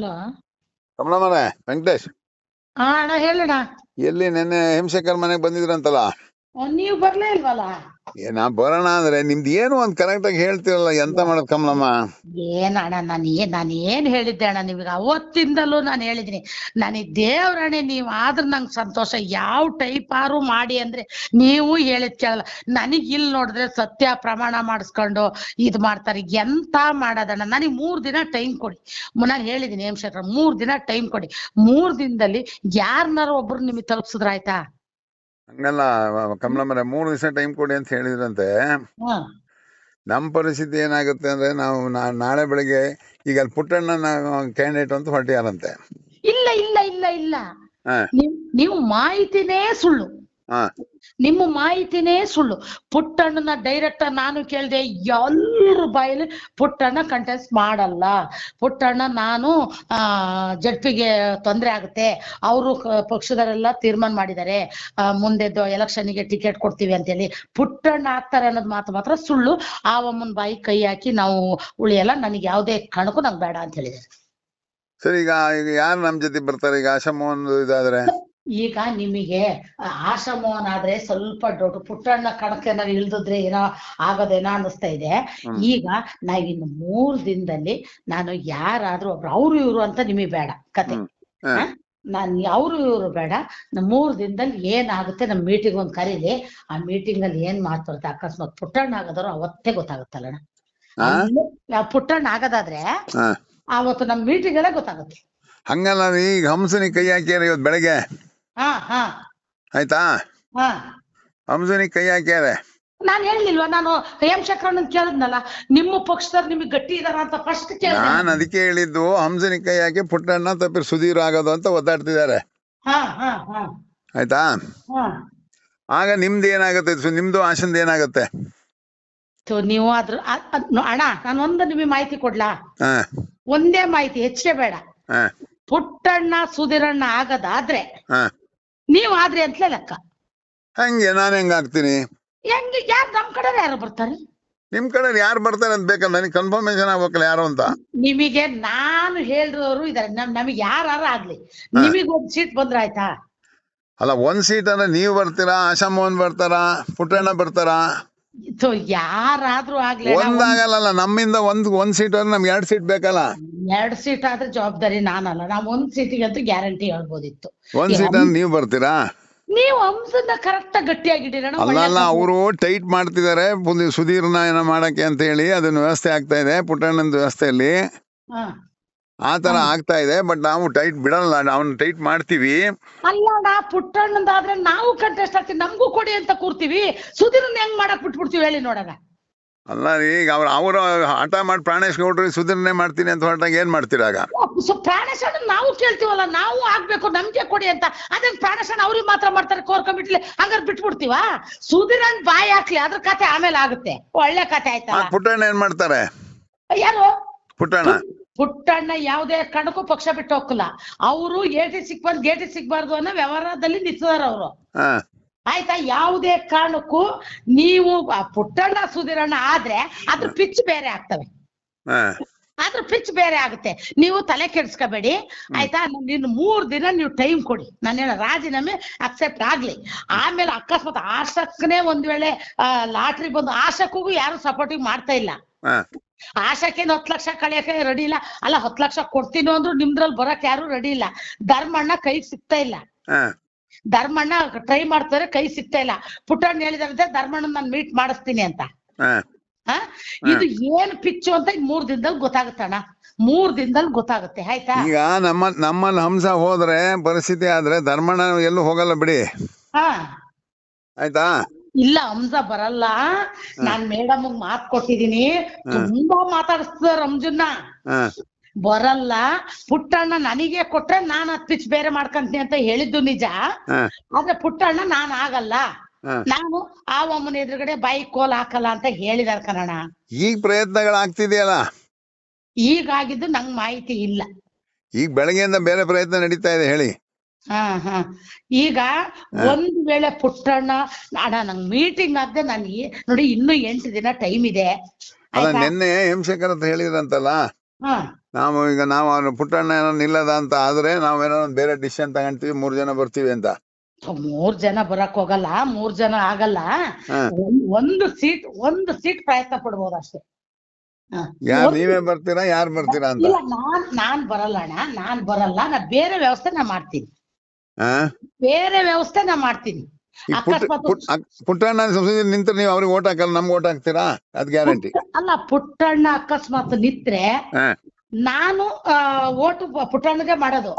Hello? ಕಮಲಮ್ಮನೆ Venkatesh. ಹಾ ಅಣ್ಣ ಹೇಳಣ್ಣ. ಎಲ್ಲಿ ನಿನ್ನೆ ಹಿಮಶೇಖರ್ ಮನೆಗೆ ಬಂದಿದ್ರಂತಲ್ಲ? ನೀವು ಬರ್ಲೇ ಇಲ್ವಲ್ಲ? ಏ ನಾ ಬರೋಣ ಅಂದ್ರೆ ನಿಮ್ದು ಏನು ಒಂದ್ ಕರೆಕ್ಟ್ ಆಗಿ ಹೇಳ್ತಿರಲ್ಲ ಎಂತ ಮಾಡೋದ್ ಕಮಲಮ್ಮ? ಏನ್ ಅಣ್ಣ ನಾನು ಏನ್ ನಾನು ಏನ್ ಹೇಳಿದ್ದೆ ಅಣ್ಣ ನಿಮ್ಗೆ? ಅವತ್ತಿಂದಲೂ ನಾನು ಹೇಳಿದೀನಿ. ನನಗೆ ದೇವ್ರಣೆ ನೀವು ಆದ್ರೆ ನಂಗ್ ಸಂತೋಷ. ಯಾವ ಟೈಪ್ ಆರು ಮಾಡಿ ಅಂದ್ರೆ ನೀವು ಹೇಳಿದ್ ಕೇಳಲ್ಲ. ನನಗ್ ಇಲ್ಲಿ ನೋಡಿದ್ರೆ ಸತ್ಯ ಪ್ರಮಾಣ ಮಾಡಿಸ್ಕೊಂಡು ಇದ್ ಮಾಡ್ತಾರೆ. ಎಂತ ಮಾಡೋದಣ್ಣ ನನಗೆ ಮೂರ್ ದಿನ ಟೈಮ್ ಕೊಡಿ. ನಾನು ಹೇಳಿದೀನಿ ಹೇಮಶೇಖರ್ ಮೂರ್ ದಿನ ಟೈಮ್ ಕೊಡಿ. ಮೂರ್ ದಿನದಲ್ಲಿ ಯಾರನ್ನಾರು ಒಬ್ರು ನಿಮಗೆ ತಲುಪಿಸಿದ್ರ ಆಯ್ತಾ? ಹಂಗಲ್ಲ ಮರ ಮೂರು ದಿವಸ ಟೈಮ್ ಕೊಡಿ ಅಂತ ಹೇಳಿದ್ರಂತೆ. ಹಾ. ನಮ್ ಪರಿಸ್ಥಿತಿ ಏನಾಗುತ್ತೆ ಅಂದ್ರೆ ನಾವು ನಾ- ನಾಳೆ ಬೆಳಿಗ್ಗೆ ಈಗ ಅಲ್ಲಿ ಪುಟ್ಟಣ್ಣ ಕ್ಯಾಂಡಿಡೇಟ್ ಅಂತ ಹೊರಟಿಯಾರಂತೆ. ಇಲ್ಲ ಇಲ್ಲ ಇಲ್ಲ ಇಲ್ಲ. ನೀವು ಮಾಹಿತಿನೇ ಸುಳ್ಳು. ನಿಮ್ಮ ಮಾಹಿತಿನೇ ಸುಳ್ಳು. ಪುಟ್ಟಣ್ಣನ ಡೈರೆಕ್ಟ್ ನಾನು ಕೇಳಿದೆ ಎಲ್ಲರ ಬಾಯಲ್ಲಿ ಪುಟ್ಟಣ್ಣ ಕಂಟೆಸ್ಟ್ ಮಾಡಲ್ಲ. ಪುಟ್ಟಣ್ಣ ನಾನು ಆ ಜಡ್ಪಿಗೆ ತೊಂದ್ರೆ ಆಗುತ್ತೆ. ಅವರು ಪಕ್ಷದವರೆಲ್ಲ ತೀರ್ಮಾನ ಮಾಡಿದ್ದಾರೆ. ಮುಂದೆದ್ದು ಎಲೆಕ್ಷನ್ಗೆ ಟಿಕೆಟ್ ಕೊಡ್ತೀವಿ ಅಂತೇಳಿ. ಪುಟ್ಟಣ್ಣ ಆಗ್ತಾರೆ ಅನ್ನೋದು ಮಾತು ಮಾತ್ರ ಸುಳ್ಳು. ಆ ಅಮ್ಮನ ಬಾಯಿ ಕೈ ಹಾಕಿ ನಾವು ಉಳಿಯಲ್ಲ. ನನಗೆ ಯಾವುದೇ ಕಾರಣಕ್ಕೂ ನಂಗೆ ಬೇಡ ಅಂತ ಹೇಳಿದ್ದಾರೆ. ಸರಿ ಈಗ ಈಗ ಯಾರು ನಮ್ಮ ಜೊತೆ ಬರ್ತಾರೆ? ಈಗ ಆಶಾ ಮೋಹನ್ ಇದಾದ್ರೆ ಈಗ ನಿಮಗೆ ಆಶ್ರಮವನಾದ್ರೆ ಆದ್ರೆ ಸ್ವಲ್ಪ ದೊಡ್ಡ ಪುಟ್ಟಣ್ಣ ಕಣಕೇನಾದ್ರು ಇಳ್ದಿದ್ರೆ ಏನೋ ಆಗೋದೇನೋ ಅನ್ನಿಸ್ತಾ ಇದೆ. ಈಗ ಈಗ ಇನ್ನು ಮೂರ್ ದಿನದಲ್ಲಿ ನಾನು ಯಾರಾದ್ರೂ ಒಬ್ರು ಅವ್ರು ಇವ್ರು ಅಂತ ನಿಮಗೆ ಬೇಡ ಕತೆ? ನಾನ್ ಅವ್ರು ಇವ್ರು ಬೇಡ. ನಮ್ ಮೂರ್ ದಿನದಲ್ಲಿ ಏನಾಗುತ್ತೆ ನಮ್ ಮೀಟಿಂಗ್ ಒಂದ್ ಕರೀಲಿ. ಆ ಮೀಟಿಂಗ್ ಅಲ್ಲಿ ಏನ್ ಮಾತಾಡುತ್ತೆ ಅಕಸ್ಮಾತ್ ಪುಟ್ಟಣ್ಣ ಆಗೋದವ್ರು ಅವತ್ತೇ ಗೊತ್ತಾಗುತ್ತಲ್ಲಣ್ಣ ಪುಟ್ಟಣ್ಣ ಆಗದಾದ್ರೆ ಅವತ್ತು ನಮ್ ಮೀಟಿಂಗ್ ಎಲ್ಲ ಗೊತ್ತಾಗುತ್ತೆ. ಹಂಗಲ್ಲ ಈಗ ಹಂಸನಿಗೆ ಕೈ ಹಾಕ್ಯಾರ ಇವತ್ತು ಬೆಳಗ್ಗೆ. ಆಯ್ತಾ? ಹಾ. ಹಂಸನಿಗೆ ಕೈ ಹಾಕ್ಯಾರೆ ನಾನು ಹೇಳಿಲ್ವಾ ನಾನು ಹೇಮ್ ಶಂಕರಣ್ಣನ್ ಕೇಳಿದ್ನಲ್ಲ ನಿಮ್ಮ ಪಕ್ಷದವ್ರು ನಿಮಗೆ ಗಟ್ಟಿ ಇದಾರ ಅಂತ ಫಸ್ಟ್ ಕೇಳಿದೆ. ನಾನು ಅದಕ್ಕೆ ಹೇಳಿದ್ದು ಹಂಸನಿ ಕೈ ಹಾಕಿ ಪುಟ್ಟಣ್ಣ ತಪ್ಪಿ ಸುಧೀರ್ ಆಗೋದು ಅಂತ ಒದ್ದಾಡ್ತಿದ್ದಾರೆ. ಹಾ ಹಾ ಹಾ. ಆಯ್ತಾ? ಹಾ. ಆಗ ನಿಮ್ದು ಏನಾಗುತ್ತೆ? ನಿಮ್ದು ಆಶಂದ ಏನಾಗುತ್ತೆ? ಸೊ ನೀವು ಅದ್ರ ಅಣ್ಣ ನಾನು ಒಂದು ನಿಮಗೆ ಮಾಹಿತಿ ಕೊಡ್ಲಾ? ಹಾ. ಒಂದೇ ಮಾಹಿತಿ ಹೆಚ್ಚೇ ಬೇಡ. ಹಾ. ಪುಟ್ಟಣ್ಣ ಸುಧೀರಣ್ಣ ಆಗದಾದ್ರೆ ಹಾ. ನೀವ್ ಆದ್ರೆ ಅಂತಲೇ ಲೆಕ್ಕ. ಹಂಗೆ ನಾನು ಹೆಂಗ್ ಆಗ್ತೀನಿ? ಹೆಂಗ್ ಯಾರ್ ನಮ್ ಕಡೆ ಯಾರು ಬರ್ತಾರೆ? ನಿಮ್ ಕಡೆ ಯಾರು ಬರ್ತಾರೆ ಅಂತ ಬೇಕಲ್ಲ ನನಗೆ ಕನ್ಫರ್ಮೇಶನ್ ಆಗ್ಬೇಕಲ್ಲ ಯಾರು ಅಂತ? ನಿಮಗೆ ನಾನು ಹೇಳಿರೋರು ಇದಾರೆ. ನಮ್ ನಮಗೆ ಯಾರು ಆಗ್ಲಿ. ನಿಮಗೆ ಒಂದ್ ಸೀಟ್ ಬಂದ್ರೆ ಆಯ್ತಾ? ಅಲ್ಲ ಒಂದ್ ಸೀಟ್ ಅಂದ್ರೆ ನೀವು ಬರ್ತೀರಾ ಆಶಾ ಮೋಹನ್ ಬರ್ತಾರಾ ಪುಟ್ಟಣ್ಣ ಬರ್ತಾರಾ? ಯಾರಾದ್ರೂ ಆಗ್ಲಿ ಒಂದಾಗಲ್ಲ ನಮ್ಮಿಂದ ಒಂದ್ ಒಂದ್ ಸೀಟ್ ಅಂದ್ರೆ ನಮ್ಗೆ ಎರಡ್ ಸೀಟ್ ಬೇಕಲ್ಲ? ಎರಡ್ ಸೀಟ್ ಆದ್ರೆ ಜವಾಬ್ದಾರಿ ನಾನಲ್ಲ. ನಾವ್ ಒಂದ್ ಸೀಟಿಗಂತೂ ಗ್ಯಾರಂಟಿ ಹೇಳ್ಬೋದಿತ್ತು. ಒಂದ್ ಸೀಟ್ ಅಂದ್ರೆ ನೀವು ಬರ್ತೀರಾ? ನೀವು ಅಂಶನ ಕರೆಕ್ಟ್ ಆಗಿಟ್ಟಿರೋಣ ಅಲ್ಲ ಅವರು ಟೈಟ್ ಮಾಡ್ತಿದ್ದಾರೆ. ಸುಧೀರ್ನ ಏನ ಮಾಡಕ್ಕೆ ಅಂತ ಹೇಳಿ ಅದನ್ನ ವ್ಯವಸ್ಥೆ ಆಗ್ತಾ ಇದೆ. ಪುಟ್ಟಣ್ಣನ ವ್ಯವಸ್ಥೆಯಲ್ಲಿ. ಆ ತರ ಆಗ್ತಾ ಇದೆ ಬಟ್ ನಾವು ಟೈಟ್ ಬಿಡಲ್ಲ ಅವ್ನು ಟೈಟ್ ಮಾಡ್ತೀವಿ. ಅಲ್ಲಣ್ಣ ಪುಟ್ಟಣ್ಣಂದಾದ್ರೆ ನಾವು ಕಂಟೆಸ್ಟ್ ಆಗ್ತೀವಿ ನಮಗೂ ಕೊಡಿ ಅಂತ ಕೂರ್ತೀವಿ. ಸುಧೀರನ್ ಹೆಂಗ್ ಮಾಡಕ್ ಬಿಟ್ಬಿಡ್ತೀವಿ ಹೇಳಿ ನೋಡೋಣ. ಅಲ್ಲ ಈಗ ಅವ್ರ ಅವ್ರ ಹಠ ಮಾಡಿ ಪ್ರಾಣೇಶ್ ಗೌಡ್ರಿ ಸುಧೀರ್ನೇ ಮಾಡ್ತೀನಿ ಅಂತ ಹೊರಟಾಗ ಏನ್ ಮಾಡ್ತೀರಾಗ ಸೊ ಪ್ರಾಣೇಶ್ ಅಣ್ಣ ನಾವು ಕೇಳ್ತೀವಲ್ಲ ನಾವು ಆಗ್ಬೇಕು ನಮ್ಗೆ ಕೊಡಿ ಅಂತ. ಅದನ್ನ ಪ್ರಾಣೇಶ್ ಅಣ್ಣ ಅವ್ರಿಗೆ ಮಾತ್ರ ಮಾಡ್ತಾರೆ ಕೋರ್ ಕಮಿಟಿಲಿ ಹಂಗಾರೆ ಬಿಟ್ಬಿಡ್ತೀವ? ಅಂತ ಬಾಯಿ ಹಾಕ್ಲಿ ಅದ್ರ ಕತೆ ಆಮೇಲೆ ಆಗುತ್ತೆ. ಒಳ್ಳೆ ಕತೆ ಆಯ್ತಾ? ಪುಟ್ಟಣ್ಣ ಏನ್ ಮಾಡ್ತಾರೆ? ಯಾರು? ಪುಟ್ಟಣ್ಣ. ಪುಟ್ಟಣ್ಣ ಯಾವುದೇ ಕಾರಣಕ್ಕೂ ಪಕ್ಷ ಬಿಟ್ಟು ಹೋಗಲ್ಲ ಅವರು ಏಟಿ ಸಿಕ್ಬಾರ್ದು ಗೇಟಿ ಸಿಗ್ಬಾರ್ದು ಅನ್ನೋ ವ್ಯವಹಾರದಲ್ಲಿ ನಿಂತಿದಾರ ಅವರು. ಆಯ್ತಾ? ಯಾವುದೇ ಕಾರಣಕ್ಕೂ ನೀವು ಪುಟ್ಟಣ್ಣ ಸುಧೀರಣ್ಣ ಆದ್ರೆ ಅದ್ರ ಪಿಚ್ ಬೇರೆ ಆಗ್ತವೆ. ಅದ್ರ ಪಿಚ್ ಬೇರೆ ಆಗುತ್ತೆ. ನೀವು ತಲೆ ಕೆಡ್ಸ್ಕೋಬೇಡಿ. ಆಯ್ತಾ? ನಿನ್ ಮೂರ್ ದಿನ ನೀವು ಟೈಮ್ ಕೊಡಿ. ನಾನು ಹೇಳ ರಾಜೀನಾಮೆ ಅಕ್ಸೆಪ್ಟ್ ಆಗ್ಲಿ. ಆಮೇಲೆ ಅಕಸ್ಮಾತ್ ಆಶಕ್ಕನೇ ಒಂದ್ ವೇಳೆ ಲಾಟ್ರಿ ಬಂದು ಆಶಕ್ಕೂ ಯಾರು ಸಪೋರ್ಟಿಂಗ್ ಮಾಡ್ತಾ ಇಲ್ಲ. ಹಾ ಆಶಕ್ಕೇನು ಹತ್ತು ಲಕ್ಷ ಕಳಿಯಕ್ಕೆ ರೆಡಿ ಇಲ್ಲ. ಅಲ್ಲ ಹತ್ತು ಲಕ್ಷ ಕೊಡ್ತೀನೋ ಅಂದ್ರು ನಿಮ್ದ್ರಲ್ಲಿ ಬರಕ್ ಯಾರು ರೆಡಿ ಇಲ್ಲ. ಧರ್ಮಣ್ಣ ಕೈ ಸಿಗ್ತಾ ಇಲ್ಲ. ಹಾ. ಧರ್ಮಣ್ಣ ಟ್ರೈ ಮಾಡ್ತಾರೆ ಕೈ ಸಿಗ್ತಾ ಇಲ್ಲ. ಪುಟ್ಟಣ್ಣ ಹೇಳಿದಂತೆ ಧರ್ಮಣ್ಣ ನಾನು ಮೀಟ್ ಮಾಡಿಸ್ತೀನಿ ಅಂತ. ಹಾ. ಹ? ಇದು ಏನ್ ಪಿಚ್ಚು ಅಂತ ಮೂರ್ ದಿನದಲ್ಲಿ ಗೊತ್ತಾಗುತ್ತಣ್ಣ ಮೂರ್ ದಿನದಲ್ಲಿ ಗೊತ್ತಾಗುತ್ತೆ ಆಯ್ತಾ? ಈಗ ನಮ್ಮ ನಮ್ಮಲ್ಲಿ ಹಂಸ ಹೋದ್ರೆ ಪರಿಸ್ಥಿತಿ ಆದ್ರೆ ಧರ್ಮಣ್ಣ ಎಲ್ಲೂ ಹೋಗಲ್ಲ ಬಿಡಿ. ಹ. ಆಯ್ತಾ? ಇಲ್ಲ ಹಂಸ ಬರಲ್ಲ. ನಾನ್ ಮೇಡಮ್ ಮಾತ್ ಕೊಟ್ಟಿದೀನಿ. ತುಂಬಾ ಮಾತಾಡಿಸ್ತಾರ ರಂಜುನ್ನ ಬರಲ್ಲ. ಪುಟ್ಟಣ್ಣ ನನಗೆ ಕೊಟ್ರೆ ನಾನ್ ಹತ್ ಪಿಚ್ ಬೇರೆ ಮಾಡ್ಕಂತೀನಿ ಅಂತ ಹೇಳಿದ್ದು ನಿಜ. ಆದ್ರೆ ಪುಟ್ಟಣ್ಣ ನಾನ್ ಆಗಲ್ಲ. ನಾನು ಆ ಒಮ್ಮನ ಎದುರುಗಡೆ ಬಾಯಿ ಕೋಲ್ ಹಾಕಲ್ಲ ಅಂತ ಹೇಳಿದಾರ ಕನ್ನಡ. ಈಗ ಪ್ರಯತ್ನಗಳಾಗ್ತಿದೆಯಲ್ಲ ಈಗಾಗಿದ್ದು ನಂಗ್ ಮಾಹಿತಿ ಇಲ್ಲ. ಈಗ ಬೆಳಗ್ಗೆಯಿಂದ ಬೇರೆ ಪ್ರಯತ್ನ ನಡೀತಾ ಇದೆ ಹೇಳಿ. ಹಾ ಹಾ. ಈಗ ಒಂದ್ ವೇಳೆ ಪುಟ್ಟಣ್ಣ ಅಣ್ಣ ನಂಗ್ ಮೀಟಿಂಗ್ ಆಗದೆ ನಾನು ನೋಡಿ ಇನ್ನು ಎಂಟು ದಿನ ಟೈಮ್ ಇದೆ. ಅಲ್ಲ ನಿನ್ನೆ ಹೇಮಶೇಖರ್ ಅಂತ ಹೇಳಿದ್ರಂತಲ್ಲ? ಹಾ. ನಾವು ಈಗ ನಾವು ಅವ್ನು ಪುಟ್ಟಣ್ಣ ಏನೋ ನಿಲ್ಲದ ಅಂತ ಆದ್ರೆ ನಾವೇನೋ ಒಂದ್ ಬೇರೆ ಡಿಸಿಷನ್ ತಗೊಂತೀವಿ ಮೂರ್ ಜನ ಬರ್ತೀವಿ ಅಂತ. ಮೂರ್ ಜನ ಬರಕ್ ಹೋಗಲ್ಲ ಮೂರ್ ಜನ ಆಗಲ್ಲ. ಹಾ. ಒಂದ್- ಒಂದು ಸೀಟ್ ಒಂದು ಸೀಟ್ ಪ್ರಯತ್ನ ಪಡ್ಬೋದು ಅಷ್ಟೇ. ಹಾ. ಯಾರ್ ನೀವೇ ಬರ್ತೀರಾ ಯಾರ್ ಬರ್ತೀರಾ ಅಂತ? ಇಲ್ಲ ನಾನ್ ನಾನ್ ಬರಲ್ಲ ಅಣ್ಣ ನಾನ್ ಬರಲ್ಲ ನಾ ಬೇರೆ ವ್ಯವಸ್ಥೆ ನಾ ಮಾಡ್ತೀನಿ. ಬೇರೆ ವ್ಯವಸ್ಥೆ ನಾ ಮಾಡ್ತೀನಿ. ಪುಟ್ಟಣ್ಣ ಸಂಸದ ನಿಂತ್ರೆ ನೀವು ಅವ್ರಿಗೆ ಓಟ್ ಹಾಕಲ್ಲ ನಮ್ಗೆ ಓಟ್ ಹಾಕ್ತೀರಾ? ಅದ್ ಗ್ಯಾರಂಟಿ ಅಲ್ಲ ಪುಟ್ಟಣ್ಣ ಅಕಸ್ಮಾತ್ ನಿತ್ರೆ ನಾನು ಓಟ್ ಪುಟ್ಟಣ್ಣಗೆ ಮಾಡೋದು.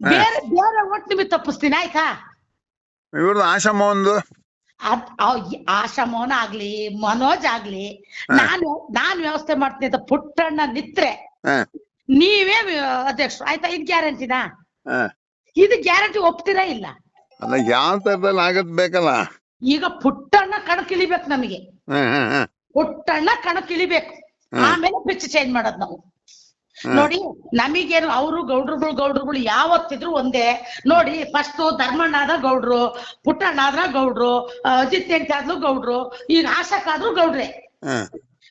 ಬೇರೆ ಬೇರೆ ಓಟ್ ನಿಮಗೆ ತಪ್ಪಿಸ್ತೀನಿ ಆಯ್ತಾ? ಇವ್ರದ್ದು ಆಶಮ್ಮ ಒಂದು. ಅದ್ ಅವ್- ಈ ಆಶಾ ಮೋಹನ್ ಆಗ್ಲಿ ಮನೋಜ್ ಆಗ್ಲಿ ನಾನು ನಾನ್ ವ್ಯವಸ್ಥೆ ಮಾಡ್ತೀನಿ ಅಂತ ಪುಟ್ಟಣ್ಣ ನಿತ್ರೆ ನೀವೇ ಅಧ್ಯಕ್ಷ ಅಧ್ಯಕ್ಷರು ಆಯ್ತಾ? ಇದ್ ಗ್ಯಾರಂಟಿನಾ ಇದು ಗ್ಯಾರಂಟಿ ಒಪ್ತೀರಾ ಇಲ್ಲ? ಅಲ್ಲ ಯಾವ ತರದಲ್ಲಿ ಆಗದ್ ಬೇಕಲ್ಲ? ಈಗ ಪುಟ್ಟಣ್ಣ ಕಣಕ್ಕಿಳಿಬೇಕು ನಮಗೆ. ಹಾ ಹಾ ಹಾ. ಪುಟ್ಟಣ್ಣ ಕಣಕ್ಕಿಳಿಬೇಕು. ಹ್ಮ್. ಆಮೇಲೆ ಪಿಚ್ ಚೇಂಜ್ ಮಾಡೋದು ನಾವು. ಹ್ಮ್. ನೋಡಿ ನಮಗೇನು ಅವರು ಗೌಡ್ರುಗಳು ಗೌಡ್ರುಗಳು ಯಾವತ್ತಿದ್ರು ಒಂದೇ. ನೋಡಿ ಫಸ್ಟ್ ಧರ್ಮಣ್ಣ ಆದ ಗೌಡ್ರು ಪುಟ್ಟಣ್ಣ ಆದ್ರ ಗೌಡ್ರು ಅಜಿತ್ ಆದ್ಲು ಗೌಡ್ರು ಈಗ ಆಶಕ್ ಆದ್ರೂ ಗೌಡ್ರೆ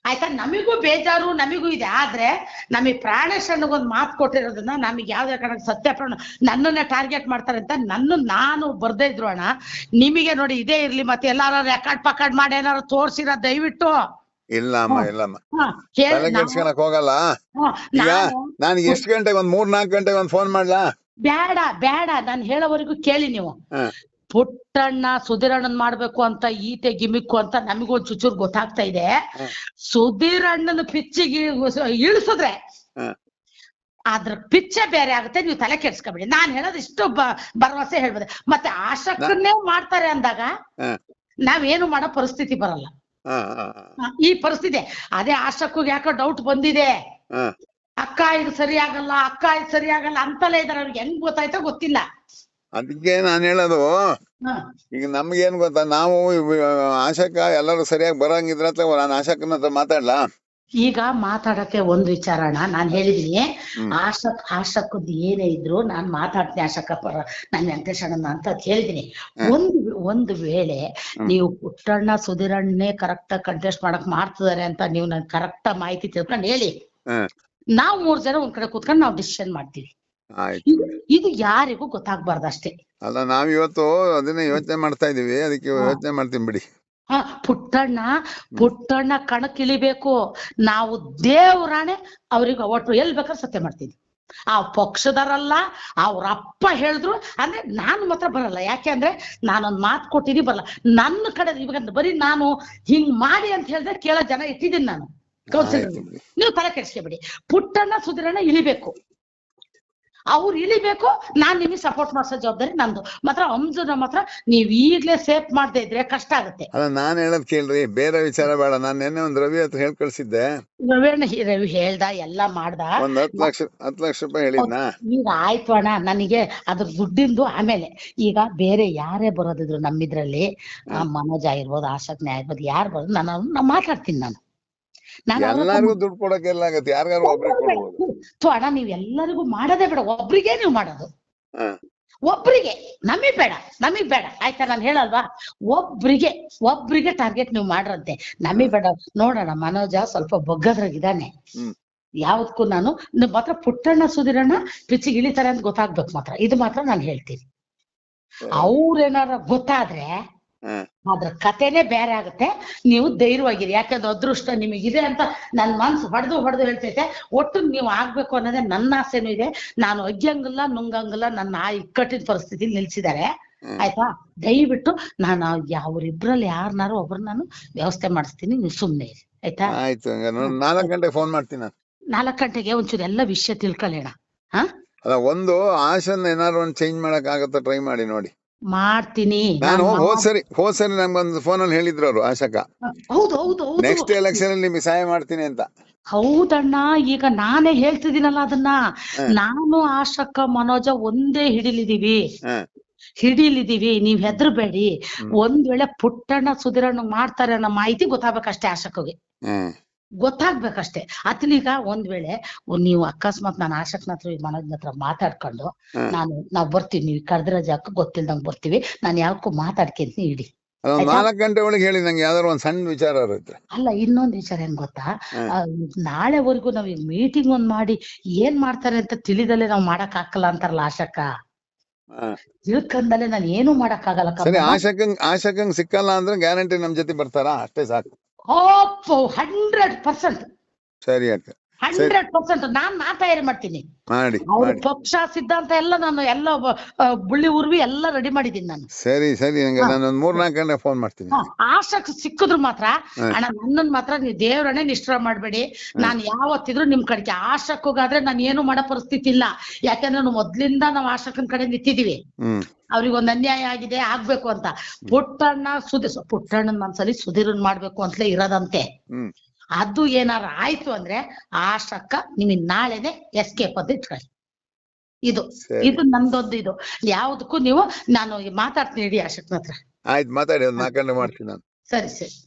ಆಯ್ತಾ? ನಮಿಗೂ ಬೇಜಾರು ನಮಿಗೂ ಇದೆ. ಆದ್ರೆ ನಮಗೆ ಪ್ರಾಣೇಶ್ ಒಂದು ಮಾತು ಕೊಟ್ಟಿರೋದನ್ನ ನಮಗೆ ಯಾವ್ದೇ ಕಾರಣಕ್ಕೆ ಸತ್ಯ ಪ್ರಾಣ ನನ್ನನ್ನ ಟಾರ್ಗೆಟ್ ಮಾಡ್ತಾರೆ ಅಂತ ನನ್ನ ನಾನು ಬರ್ದೇ ಇದ್ರು ಅಣ್ಣ. ನಿಮಗೆ ನೋಡಿ ಇದೇ ಇರ್ಲಿ ಮತ್ತೆ ಎಲ್ಲಾರು ರೆಕಾರ್ಡ್ ಪಕಾರ್ಡ್ ಮಾಡಿ ಏನಾರು ತೋರ್ಸಿರ ದಯವಿಟ್ಟು. ಇಲ್ಲ ಅಮ್ಮ ಇಲ್ಲಮ್ಮ. ಹಾ ತಲೆ ಕೆಡ್ಸ್ಕೊಳಕ್ ಹೋಗಲ್ಲ. ಈಗ ನಾನು ಎಷ್ಟು ಗಂಟೆಗೆ ಒಂದ್ ಮೂರ್ ನಾಲ್ಕು ಗಂಟೆಗೆ ಒಂದ್ ಫೋನ್ ಮಾಡ್ಲಾ? ಬೇಡ ಬೇಡ ನಾನು ಹೇಳೋವರೆಗೂ ಕೇಳಿ ನೀವು. ಪುಟ್ಟಣ್ಣ ಸುಧೀರಣ್ಣನ್ ಮಾಡ್ಬೇಕು ಅಂತ ಈತೆ ಗಿಮಿಕ್ಕು ಅಂತ ನಮಗೂ ಒಂದ್ ಚುಚೂರ್ ಗೊತ್ತಾಗ್ತಾ ಇದೆ. ಸುಧೀರಣ್ಣನ ಪಿಚ್ಚಿಗೆ ಇಳಿಸಿದ್ರೆ. ಅದ್ರ ಪಿಚ್ಚೆ ಬೇರೆ ಆಗುತ್ತೆ ನೀವು ತಲೆ ಕೆಡ್ಸ್ಕೊಬೇಡಿ. ನಾನ್ ಹೇಳೋದು ಇಷ್ಟು ಭರವಸೆ ಹೇಳ್ಬೋದು. ಮತ್ತೆ ಆಶಕ್ಕನ್ನೇ ಮಾಡ್ತಾರೆ ಅಂದಾಗ. ನಾವೇನು ಮಾಡೋ ಪರಿಸ್ಥಿತಿ ಬರಲ್ಲ. ಈ ಪರಿಸ್ಥಿತಿ. ಅದೇ ಆಶಕ್ಕೂ ಯಾಕೋ ಡೌಟ್ ಬಂದಿದೆ. ಅಕ್ಕ ಇದು ಸರಿ ಆಗಲ್ಲ ಅಕ್ಕ ಇದು ಸರಿ ಆಗಲ್ಲ ಅಂತಲೇ ಇದಾರೆ ಅವ್ರಿಗೆ ಹೆಂಗ್ ಗೊತ್ತಾಯ್ತೋ ಗೊತ್ತಿಲ್ಲ. ಅದಕ್ಕೆ ನಾನು ಹೇಳೋದು. ಈಗ ನಮ್ಗೇನ್ ಗೊತ್ತಾ ನಾವು ಆಶಕ ಎಲ್ಲರೂ ಸರಿಯಾಗಿ ಬರಂಗಿದ್ರ ನಾನು ಆಶಕನ ಹತ್ರ ಮಾತಾಡ್ಲಾ? ಈಗ ಮಾತಾಡಕ್ಕೆ ಒಂದ್ ವಿಚಾರಣ ನಾನ್ ಹೇಳಿದೀನಿ. ಆಶಕ್ ಆಶಕದ್ ಏನೇ ಇದ್ರು ನಾನ್ ಮಾತಾಡ್ತೀನಿ ಆಶಕ ಪರ ನಾನ್ ವೆಂಕಟೇಶಣ್ಣ ಅಂತ ಹೇಳಿದೀನಿ ಒಂದ್ ಒಂದು ವೇಳೆ. ನೀವು ಪುಟ್ಟಣ್ಣ ಸುಧೀರಣ್ಣನೇ ಕರೆಕ್ಟ್ ಆಗಿ ಕಂಟೆಸ್ಟ್ ಮಾಡಕ್ ಮಾಡ್ತಿದಾರೆ ಅಂತ ನೀವು ನನ್ ಕರೆಕ್ಟ್ ಮಾಹಿತಿ ತಿಳ್ಕೊಂಡು ಹೇಳಿ. ನಾವ್ ಮೂರ್ ಜನ ಒಂದ್ ಕಡೆ ಕೂತ್ಕೊಂಡು ನಾವ್ ಡಿಸಿಷನ್ ಮಾಡ್ತೀವಿ. ಇದು ಯಾರಿಗೂ ಗೊತ್ತಾಗ್ಬಾರ್ದು ಅಷ್ಟೇ ಅಲ್ಲ ನಾವ್ ಇವತ್ತು ಅದನ್ನ ಯೋಚನೆ ಮಾಡ್ತಾ ಇದೀವಿ. ಅದಕ್ಕೆ. ಯೋಚನೆ ಮಾಡ್ತೀನಿ ಬಿಡಿ. ಹ ಪುಟ್ಟಣ್ಣ ಪುಟ್ಟಣ್ಣ ಕಣಕ್ಕಿಳಿಬೇಕು ನಾವು ದೇವ್ರಾಣೆ ಅವ್ರಿಗೆ ಒಟ್ಟು ಎಲ್ ಬೇಕಾದ್ರೆ ಸತ್ಯ ಮಾಡ್ತೀನಿ. ಆ ಪಕ್ಷದರಲ್ಲ ಅವ್ರ ಅಪ್ಪ ಹೇಳಿದ್ರು ಅಂದ್ರೆ ನಾನು ಮಾತ್ರ ಬರಲ್ಲ. ಯಾಕೆ ಅಂದ್ರೆ ನಾನೊಂದ್ ಮಾತು ಕೊಟ್ಟಿದ್ದೀನಿ ಬರಲ್ಲ. ನನ್ನ ಕಡೆ ಇವಾಗ ಬರೀ ನಾನು ಹಿಂಗ್ ಮಾಡಿ ಅಂತ ಹೇಳಿದ್ರೆ ಕೇಳೋ ಜನ ಇಟ್ಟಿದ್ದೀನಿ ನಾನು. ಕೌನ್ಸಿಲರ್ ನೀವು ತಲೆ ಕೆಡಿಸ್ಕೊಬೇಡಿ. ಪುಟ್ಟಣ್ಣ ಸುಧೀರಣ್ಣ ಇಳಿಬೇಕು. ಅವ್ರು ಇಳಿಬೇಕು ನಾನ್ ನಿಮಗೆ ಸಪೋರ್ಟ್ ಮಾಡ್ಸೋ ಜವಾಬ್ದಾರಿ ನಂದು ಮಾತ್ರ ಅಂಜುನ ಮಾತ್ರ ನೀವ್ ಈಗ್ಲೇ ಸೇಫ್ ಮಾಡ್ತಾ ಇದ್ರೆ ಕಷ್ಟ ಆಗುತ್ತೆ. ಅಲ್ಲ ನಾನ್ ಹೇಳೋದ್ ಕೇಳ್ರಿ ಬೇರೆ ವಿಚಾರ ಬೇಡ. ನಾನು ನಿನ್ನೆ ಒಂದ್ ರವಿ ಹತ್ರ ಹೇಳ್ ಕಳ್ಸಿದ್ದೆ. ರವಿಣ್ಣ ರವಿ ಹೇಳ್ದ ಎಲ್ಲ ಮಾಡ್ದ. ಒಂದ್ ಹತ್ತು ಲಕ್ಷ ಹತ್ತು ಲಕ್ಷ ರೂಪಾಯಿ ಹೇಳಿದ್ನಾ? ಈಗ ಆಯ್ತು ಅಣ್ಣ ನನಗೆ ಅದ್ರ ದುಡ್ಡಿಂದು ಆಮೇಲೆ. ಈಗ ಬೇರೆ ಯಾರೇ ಬರೋದಿದ್ರು ನಮ್ಮಿದ್ರಲ್ಲಿ ಆ, ಮನೋಜ್ ಆಗಿರ್ಬೋದು ಆಶಕ್ನೆ ಆಗಿರ್ಬೋದು ಯಾರು ಬರೋದು ನಾನು ಮಾತಾಡ್ತೀನಿ ನಾನು. ಎಲ್ಲಾರ್ಗು ದುಡ್ಡು ಕೊಡಕ್ಕೆ ಎಲ್ಲ ಆಗತ್ತೆ. ಯಾರಿಗಾರು ಒಬ್ರಿಗೆ ಕೊಡ್ಬೋದು. ಥು, ಅಣ್ಣ ನೀವ್ ಎಲ್ಲರಿಗೂ ಮಾಡೋದೇ ಬೇಡ. ಒಬ್ರಿಗೆ ನೀವು ಮಾಡೋದು. ಹಾ. ಒಬ್ರಿಗೆ ನಮಗ್ ಬೇಡ ನಮಗ್ ಬೇಡ. ಆಯ್ತಾ ನಾನು ಹೇಳಲ್ವಾ? ಒಬ್ರಿಗೆ ಒಬ್ರಿಗೆ ಟಾರ್ಗೆಟ್ ನೀವು ಮಾಡ್ರಂತೆ. ನಮಗ್ ಬೇಡ. ನೋಡೋಣ ಮನೋಜ ಸ್ವಲ್ಪ ಬೊಗ್ಗದ್ರಾಗಿದ್ದಾನೆ. ಹ್ಮ್. ಯಾವ್ದಕ್ಕೂ ನಾನು ನಿಮ್ ಮಾತ್ರ ಪುಟ್ಟಣ್ಣ ಸುಧಿರಣ್ಣ ಪಿಚ್ಚಿಗೆ ಇಳಿತಾರೆ ಅಂತ ಗೊತ್ತಾಗ್ಬೇಕು ಮಾತ್ರ. ಇದು ಮಾತ್ರ ನಾನು ಹೇಳ್ತೀನಿ. ಅವ್ರೇನಾರ ಗೊತ್ತಾದ್ರೆ ಅದ್ರ ಕಥೆನೇ ಬೇರೆ ಆಗುತ್ತೆ. ನೀವು ಧೈರ್ಯವಾಗಿರಿ. ಯಾಕಂದ್ರೆ ಅದೃಷ್ಟ ನಿಮಗಿದೆ ಅಂತ ನನ್ ಮನ್ಸು ಹೊಡೆದು ಹೊಡೆದು ಹೇಳ್ತೈತೆ. ಒಟ್ಟು ನೀವು ಆಗ್ಬೇಕು ಅನ್ನೋದೇ ನನ್ನ ಆಸೆನೂ ಇದೆ. ನಾನು ಅಗ್ಯಂಗಿಲ್ಲ ನುಂಗಂಗಿಲ್ಲ ನನ್ನ ಆ ಇಕ್ಕಟ್ಟಿನ ಪರಿಸ್ಥಿತಿ ನಿಲ್ಸಿದ್ದಾರೆ. ಆಯ್ತಾ? ದಯವಿಟ್ಟು ನಾನು ಅವ್ರಿಬ್ರಲ್ಲಿ ಯಾರನ್ನಾರು ಒಬ್ರು ನಾನು ವ್ಯವಸ್ಥೆ ಮಾಡಿಸ್ತೀನಿ. ನೀವು ಸುಮ್ನೆ ಇರಿ. ಆಯ್ತಾ? ಆಯ್ತು ನಾಲ್ಕು ಗಂಟೆಗೆ ಫೋನ್ ಮಾಡ್ತೀನಿ ನಾನು. ನಾಲ್ಕು ಗಂಟೆಗೆ ಒಂಚೂರು ಎಲ್ಲ ವಿಷಯ ತಿಳ್ಕೊಳ್ಳೋಣ ಹಾ? ಅಲ್ಲ ಒಂದು ಆಶನ್ ಏನಾದ್ರು ಒಂದು ಚೇಂಜ್ ಮಾಡಕ್ ಆಗತ್ತ ಟ್ರೈ ಮಾಡಿ ನೋಡಿ. ಮಾಡ್ತೀನಿ. ನಾನು ಹೋದ್ ಸರಿ ಹೋದ್ ಸರಿ ನಮ್ಗೊಂದು ಫೋನಲ್ಲಿ ಹೇಳಿದ್ರು ಅವರು ಆಶಕ. ಹೌದು ಹೌದು ಹೌದು. ನೆಕ್ಸ್ಟ್ ಎಲೆಕ್ಷನ್ ಅಲ್ಲಿ ನಿಮಗೆ ಸಹಾಯ ಮಾಡ್ತೀನಿ ಅಂತ. ಹೌದಣ್ಣ ಈಗ ನಾನೇ ಹೇಳ್ತಿದ್ದೀನಲ್ಲ ಅದನ್ನ. ನಾನು ಆಶಕ ಮನೋಜ ಒಂದೇ ಹಿಡಿಲಿದೀವಿ ಹಿಡಿಲಿದೀವಿ ನೀವ್ ಹೆದರ್ಬೇಡಿ. ಒಂದ್ ವೇಳೆ ಪುಟ್ಟಣ್ಣ ಸುಧೀರಣ್ಣ ಮಾಡ್ತಾರೆ ಅನ್ನೋ ಮಾಹಿತಿ ಗೊತ್ತಾಗ್ಬೇಕಷ್ಟೇ ಆಶಕಗೆ. ಗೊತ್ತಾಗ್ಬೇಕಷ್ಟೇ. ಅತ್ಲೀಗ ಒಂದ್ ವೇಳೆ ನೀವು ಅಕಸ್ಮಾತ್ ನಾನು ಆಶಕ್ನ ಹತ್ರ ಈ ಮನೋಜ್ನ ಹತ್ರ ಮಾತಾಡ್ಕೊಂಡು. ನಾನು ನಾವ್ ಬರ್ತೀವಿ ನೀವು ಕರ್ದ್ರ ಜಾಕ ಗೊತ್ತಿಲ್ದಂಗ್ ಬರ್ತೀವಿ ನಾನು ಯಾವಕ್ಕೂ ಮಾತಾಡ್ಕೊಂತೀನಿ ಇಡಿ? ನಾಲ್ಕು ಗಂಟೆ ಒಳಗೆ ಹೇಳಿ ನಂಗೆ ಯಾವ್ದಾದ್ರು ಒಂದ್ ಸಣ್ಣ ವಿಚಾರ ಇರುತ್ತೆ. ಅಲ್ಲ ಇನ್ನೊಂದ್ ವಿಚಾರ ಏನ್ ಗೊತ್ತಾ? ನಾಳೆವರೆಗೂ ನಾವ್ ಈಗ ಮೀಟಿಂಗ್ ಒಂದ್ ಮಾಡಿ ಏನ್ ಮಾಡ್ತಾರೆ ಅಂತ ತಿಳಿದಲ್ಲೇ ನಾವ್ ಮಾಡಕ್ ಹಾಕಲ್ಲ ಅಂತಾರಲ್ಲ ಆಶಕ. ತಿಳ್ಕಂದಲೆ ನಾನು ಏನು ಮಾಡಕ್ ಆಗಲ್ಲ ಆಶಕಂಗ್ ಆಶಕಂಗ್ ಸಿಕ್ಕಲ್ಲ ಅಂದ್ರೆ ಗ್ಯಾರಂಟಿ ನಮ್ ಜೊತೆ ಬರ್ತಾರಾ? ಅಷ್ಟೇ ಸಾಕು. ಹಂಡ್ರೆಡ್ ಪರ್ಸೆಂಟ್ ಸರಿ ಅಕ್ಕ. ಹಂಡ್ರೆಡ್ ಪರ್ಸೆಂಟ್ ನಾನ್ ನಾ ತಯಾರಿ ಮಾಡ್ತೀನಿ. ಮಾಡಿ ಅವ್ರ ಪಕ್ಷ ಸಿದ್ಧಾಂತ ಎಲ್ಲ ನಾನು ಎಲ್ಲ ಬುಳ್ಳಿ ಉರ್ವಿ ಎಲ್ಲ ರೆಡಿ ಮಾಡಿದ್ದೀನಿ ನಾನು. ಸರಿ ಸರಿ. ನಂಗೆ ನಾನು ಒಂದು ಮೂರ್ ನಾಲ್ಕು ಗಂಟೆ ಫೋನ್ ಮಾಡ್ತೀನಿ. ಆಶಕ್ ಸಿಕ್ಕಿದ್ರು ಮಾತ್ರ. ಅಣ್ಣ ನನ್ನನ್ ಮಾತ್ರ ನೀವು ದೇವ್ರನ್ನೇ ನಿಷ್ಠ ಮಾಡಬೇಡಿ. ನಾನು ಯಾವತ್ತಿದ್ರು ನಿಮ್ ಕಡೆಗೆ ಆಶಕ್ ಹೋಗಾದ್ರೆ ನಾನು ಏನು ಮಾಡೋ ಪರಿಸ್ಥಿತಿ ಇಲ್ಲ. ಯಾಕಂದ್ರೆ ನಾವು ಮೊದ್ಲಿಂದ ನಾವು ಆಶಕನ್ ಕಡೆ ನಿಂತಿದೀವಿ ಹ್ಮ್ ಅವ್ರಿಗೆ ಒಂದ್ ಅನ್ಯಾಯ ಆಗಿದೆ ಆಗ್ಬೇಕು ಅಂತ. ಪುಟ್ಟಣ್ಣ ಸುದಿ ಪುಟ್ಟಣ್ಣನ್ ಮನ್ಸಲ್ಲಿ ಸುಧೀರನ್ ಮಾಡ್ಬೇಕು ಅಂತಲೇ ಇರೋದಂತೆ. ಅದು ಏನಾರ ಆಯ್ತು ಅಂದ್ರೆ ಆ ಶಕ್ಕ ನಿಮಗೆ ನಾಳೆನೆ ಎಸ್ಕೇಪ್ ಅಂತ ಇಟ್ಕೊಳ್ಳಿ. ಇದು ಇದು ನಂದೊಂದು ಇದು. ಯಾವ್ದಕ್ಕೂ ನೀವು ನಾನು ಮಾತಾಡ್ತೀನಿ ಇಡೀ ಶಕ್ನ ಹತ್ರ ಆಯ್ತು ಮಾತಾಡಿ ಮಾಡ್ತೀನಿ ನಾನು. ಸರಿ ಸರಿ.